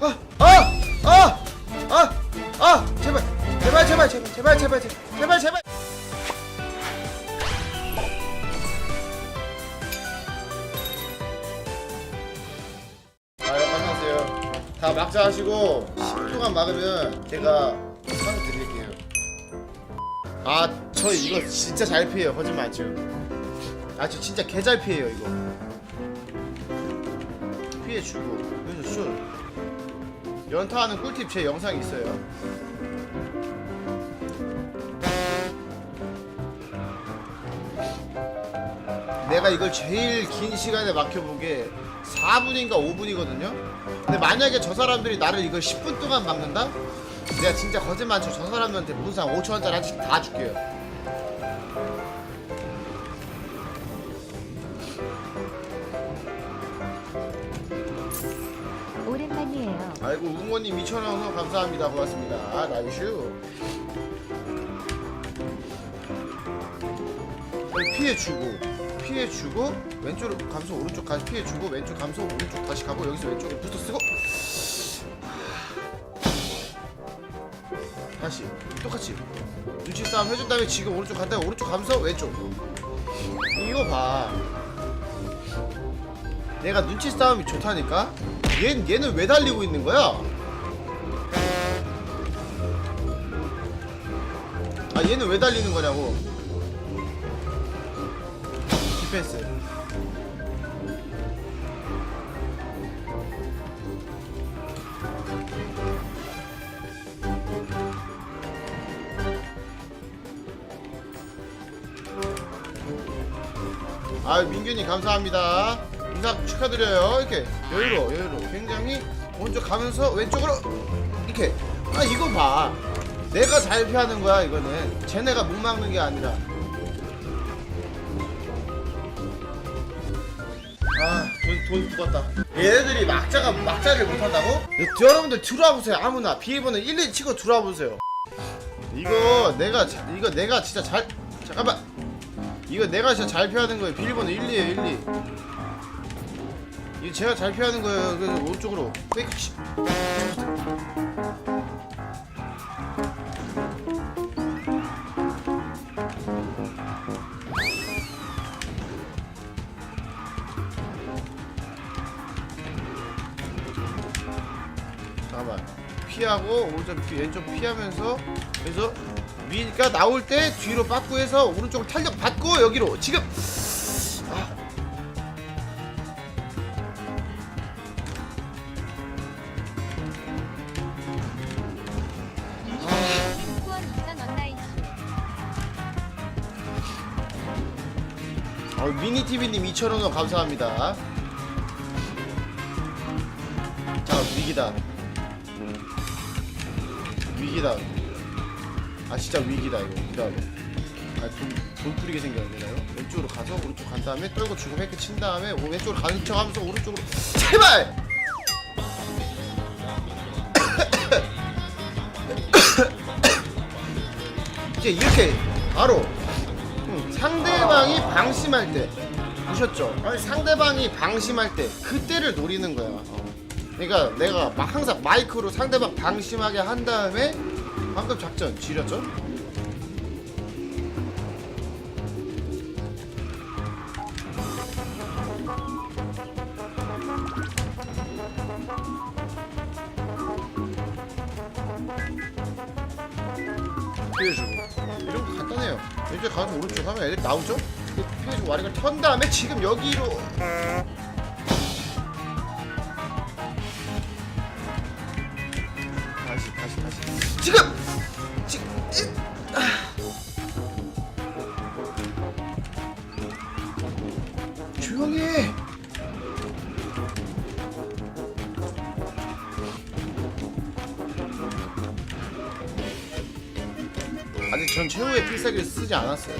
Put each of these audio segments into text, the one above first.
아, 아, 아, 아, 아, 제발, 제발, 제발, 제발, 제발, 제발, 제발, 제발. 아, 안녕하세요. 다 막자 하시고 10분 동안 막으면 제가 상 드릴게요. 아, 저 이거 진짜 잘 피해요. 거짓말 안 치고. 아, 저 진짜 개 잘 피해요, 이거. 피해주고. 그래서 슛. 연타하는 꿀팁 제 영상이 있어요. 내가 이걸 제일 긴 시간에 막혀보게 4분인가 5분이거든요? 근데 만약에 저 사람들이 나를 이걸 10분 동안 막는다? 내가 진짜 거짓말 안 치고 저 사람들한테 무상 5천원짜리 한씩 다 줄게요. 오랜만이에요. 아이고 웅원님 2천원 후원 감사합니다. 고맙습니다. 아 라이슈. 피해주고 피해주고 왼쪽으로 감소 오른쪽 다시 피해주고 왼쪽 감소 오른쪽 다시 가고 여기서 왼쪽에 부터 쓰고. 다시. 똑같이. 눈치 싸움 해준 다음에 지금 오른쪽 간다. 오른쪽 감소 왼쪽. 이거 봐. 내가 눈치 싸움이 좋다니까 얘, 얘는 왜 달리고 있는 거야? 아 얘는 왜 달리는 거냐고. 디펜스. 아 민규님 감사합니다 인사 축하드려요. 이렇게 여유로 여유로. 굉장히 오른쪽 가면서 왼쪽으로 이렇게. 아 이거 봐. 내가 잘 피하는 거야 이거는. 쟤네가 못 막는 게 아니라. 아돈돈 죽었다. 얘네들이 막자가 막자를 못한다고? 네, 여러분들 들어와 보세요 아무나. 비밀번호 1, 2 치고 들어와 보세요. 이거 내가 자- 이거 내가 진짜 잘 잠깐만. 이거 내가 진짜 잘 피하는 거예요. 비밀번호 1, 2에요, 1, 2. 이거 제가 잘 피하는 거예요. 그래서 오른쪽으로 페이크 치. 잠깐만 피하고 오른쪽 피, 왼쪽 피하면서 그래서 위가 나올 때 뒤로 빠꾸해서 오른쪽을 탄력 받고 여기로 지금 어, 미니TV님 2,000원 감사합니다. 자 위기다. 위기다. 아 진짜 위기다 이거. 그 다음에. 아돈 돈 뿌리게 생겼는데요? 왼쪽으로 가서 오른쪽 간 다음에 떨고 주고 획크친 다음에 오- 왼쪽으로 가는 척 하면서 오른쪽으로 제발! 이제 이렇게 바로 응, 상대방이 방심할 때 보셨죠? 아니 상대방이 방심할 때 그때를 노리는 거야. 어. 그러니까 내가 막 항상 마이크로 상대방 방심하게 한 다음에 방금 작전 지렸죠? 왼쪽 가서 오른쪽 하면 애들 나오죠? 그 피해주고 와리를 턴 다음에 지금 여기로 다시 다시 다시 지금 지금 이- 아. 아직 전 최후의 필살기를 쓰지 않았어요.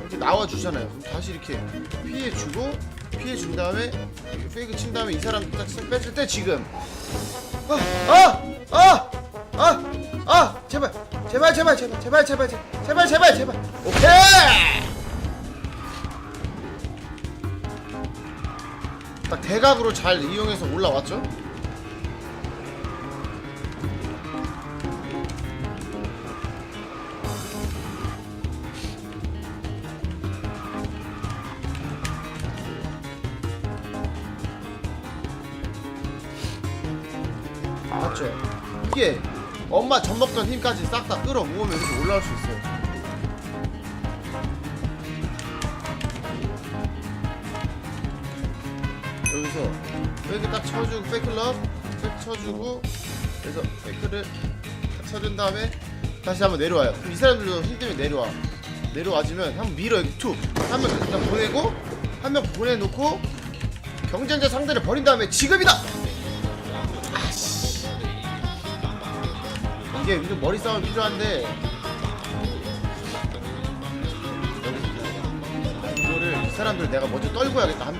이렇게 나와주잖아요. 그럼 다시 이렇게 피해주고 피해준 다음에 페이크 친 다음에 이 사람 딱 뺐을 때 지금 아! 아! 아! 아! 아! 제발! 제발 제발 제발 제발 제발 제발 제발 제발 오케이! 딱 대각으로 잘 이용해서 올라왔죠 맞죠? 이게 엄마 젖 먹던 힘까지 싹 다 끌어모으면 이렇게 올라올 수 있어요. 여기서 페이크 딱 쳐주고 페이클럽 딱 쳐주고 그래서 딱 쳐준 다음에 다시 한번 내려와요. 그럼 이 사람들도 힘 때문에 내려와. 내려와주면 한번 밀어 여기 툭 한명 일단 보내고 한 명 보내놓고 경쟁자 상대를 버린 다음에 지금이다. 이게 이거 머리 싸움 필요한데. 아, 이거를 이 사람들 내가 먼저 떨궈야겠다 한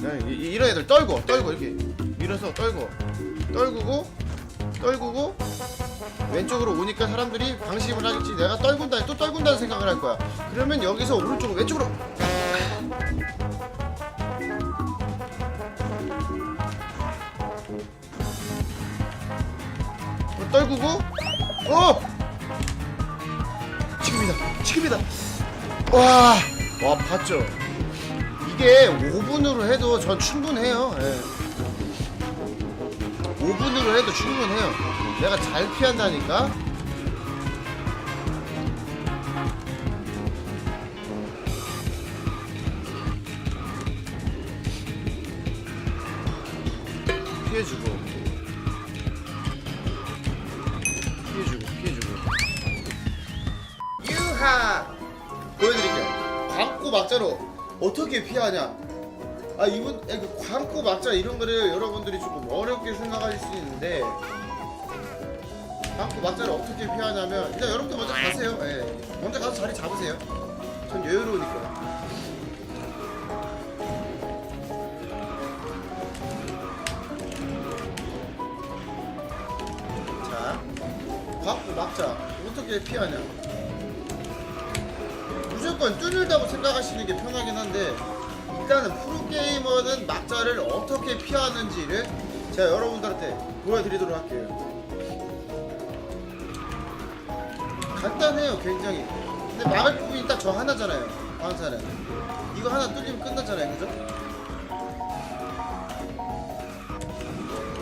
네, 이- 이- 이런 애들 떨고 떨고 이렇게 밀어서 떨고. 떨구고 떨구고 왼쪽으로 오니까 사람들이 방심을 하겠지. 내가 떨군다 또 떨군다는 생각을 할 거야. 그러면 여기서 오른쪽으로 왼쪽으로 떨구고 어! 지금이다 지금이다. 와, 와 봤죠? 이게 5분으로 해도 전 충분해요 예. 5분으로 해도 충분해요. 내가 잘 피한다니까? 피해주고 막자로 어떻게 피하냐? 아 이분 아, 그 광고 막자 이런 거를 여러분들이 조금 어렵게 생각하실 수 있는데 광고 막자를 어떻게 피하냐면 일단 여러분들 먼저 가세요. 예. 먼저 가서 자리 잡으세요. 전 여유로우니까. 자 광고 막자 어떻게 피하냐 무조건 뚫는다고 생각하시는 게 편하긴 한데 일단은 프로게이머는 막자를 어떻게 피하는지를 제가 여러분들한테 보여드리도록 할게요. 간단해요 굉장히. 근데 막을 부분이 딱 저 하나잖아요 방사는. 이거 하나 뚫리면 끝나잖아요 그죠?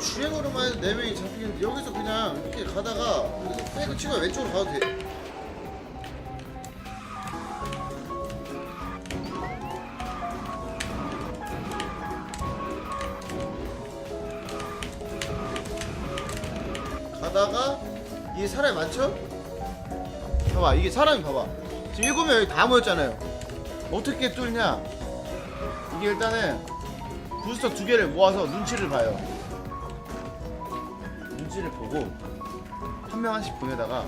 주행으로만 해도 4명이 잡히는데 여기서 그냥 이렇게 가다가 백을 치고 왼쪽으로 가도 돼 가다가 이게 사람이 많죠? 봐봐 이게 사람이 봐봐. 지금 일곱 명 여기 다 모였잖아요. 어떻게 뚫냐? 이게 일단은 부스터 두 개를 모아서 눈치를 봐요. 눈치를 보고 한 명 한씩 보내다가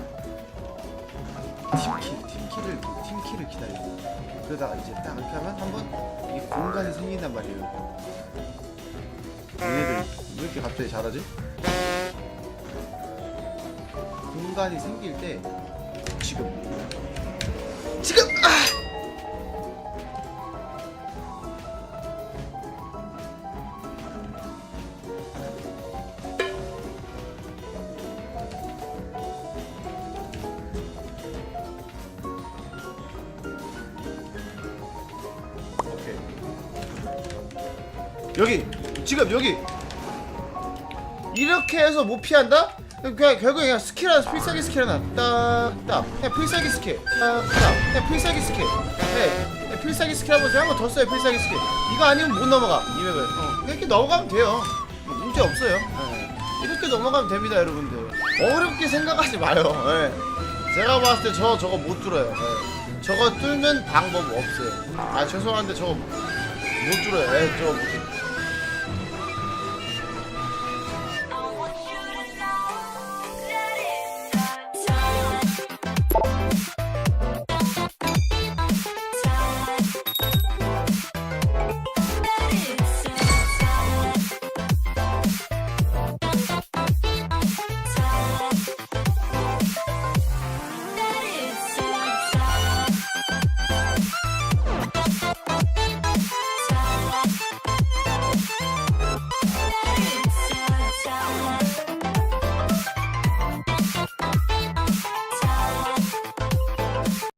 팀킬 팀킬을 팀킬을 기다리고 그러다가 이제 딱 이렇게 하면 한 번 이게 공간이 생긴단 말이에요. 얘네들 왜 이렇게 갑자기 잘하지? 공간이 생길 때 지금. 지금! 아! 여기! 지금 여기! 이렇게 해서 못 피한다? 그냥 결국에 그냥 스킬 하나 필살기 스킬 하나. 딱딱. 그냥 필살기 스킬. 딱딱. 그냥 필살기 스킬. 네. 그냥 필살기 스킬 한번 한번 더 써요 필살기 스킬. 이거 아니면 못 넘어가 이 맵을. 어, 이렇게 넘어가면 돼요. 뭐 문제 없어요. 네. 이렇게 넘어가면 됩니다 여러분들. 어렵게 생각하지 마요. 네. 제가 봤을 때 저 저거 못 뚫어요. 네. 저거 뚫는 방법 없어요. 아 죄송한데 저거 못 뚫어요. 네, 저거 못 뚫어요